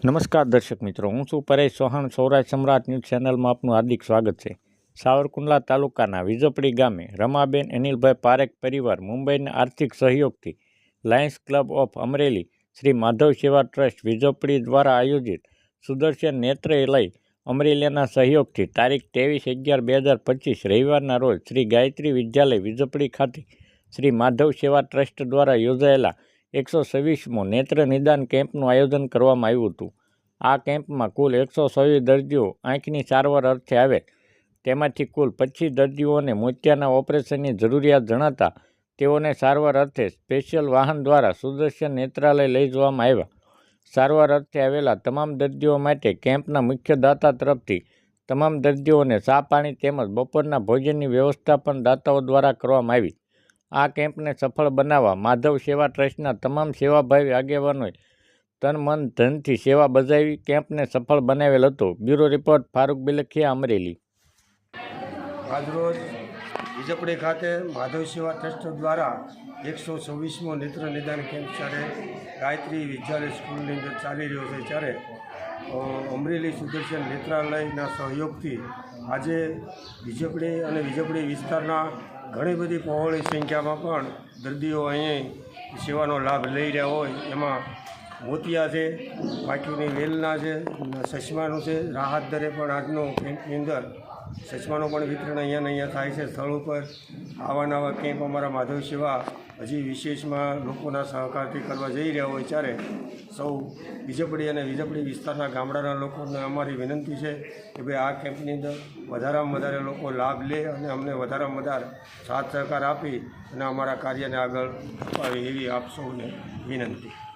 નમસ્કાર દર્શક મિત્રો, હું છું પરેશ ચૌહાણ. સૌરાષ્ટ્ર સમ્રાટ ન્યૂઝ ચેનલમાં આપનું હાર્દિક સ્વાગત છે. સાવરકુંડલા તાલુકાના વિજપડી ગામે રમાબેન અનિલભાઈ પારેખ પરિવાર મુંબઈના આર્થિક સહયોગથી Lions Club of Amreli Shri Madhav Seva trust Vijpadi દ્વારા આયોજિત સુદર્શન નેત્ર લઈ અમરેલીના સહયોગથી તારીખ ત્રેવીસ અગિયાર બે હજાર પચીસ રવિવારના રોજ શ્રી ગાયત્રી વિદ્યાલય વિજપડી ખાતે શ્રી માધવ સેવા ટ્રસ્ટ દ્વારા યોજાયેલા એકસો છવ્વીસમો નેત્ર નિદાન કેમ્પનું આયોજન કરવામાં આવ્યું હતું. આ કેમ્પમાં કુલ એકસો છવ્વીસ દર્દીઓ આંખની સારવાર અર્થે આવે તેમાંથી કુલ પચીસ દર્દીઓને મોતિયાના ઓપરેશનની જરૂરિયાત જણાતા તેઓને સારવાર અર્થે સ્પેશિયલ વાહન દ્વારા સુદર્શન નેત્રાલય લઈ જવામાં આવ્યા. સારવાર અર્થે આવેલા તમામ દર્દીઓ માટે કેમ્પના મુખ્ય દાતા તરફથી તમામ દર્દીઓને ચા પાણી તેમજ બપોરના ભોજનની વ્યવસ્થા પણ દાતાઓ દ્વારા કરવામાં આવી. આ કેમ્પને સફળ બનાવવા માધવ સેવા ટ્રસ્ટના તમામ સેવાભાવી આગેવાનોએ તન મન ધનથી સેવા બજાવી કેમ્પને સફળ બનાવેલ હતો. Bureau report, Farooq Bilakhiya, Amreli. આજરોજ વિજપડી ખાતે માધવ સેવા ટ્રસ્ટ દ્વારા એકસો છવ્વીસમો નેત્ર નિદાન કેમ્પ જ્યારે ગાયત્રી વિદ્યાલય સ્કૂલની અંદર ચાલી રહ્યો છે ત્યારે અમરેલી સુદર્શન નેત્રાલયના સહયોગથી આજે વિજપડી અને વિજપડી વિસ્તારના ઘણી બધી પહોળી સંખ્યામાં પણ દર્દીઓ અહીં સેવાનો લાભ લઈ રહ્યા હોય. એમાં મોતિયા છે, બાકીની વેલના છે ચશ્માનું છે, રાહત દરે પણ આજનો કેમ્પની અંદર ચશ્માનું પણ વિતરણ અહીંયાને અહીંયા થાય છે સ્થળ ઉપર. આવા નવા કેમ્પ અમારા માધવ સેવા હજી વિશેષમાં લોકોના સહકારથી કરવા જઈ રહ્યા હોય ત્યારે સૌ વિજપડી અને વિજપડી વિસ્તારના ગામડાના લોકોને અમારી વિનંતી છે કે ભાઈ આ કેમ્પની અંદર વધારામાં વધારે લોકો લાભ લે અને અમને વધારામાં વધારે સાથ સહકાર આપી અને અમારા કાર્યને આગળ અપાવે એવી આપ સૌને વિનંતી.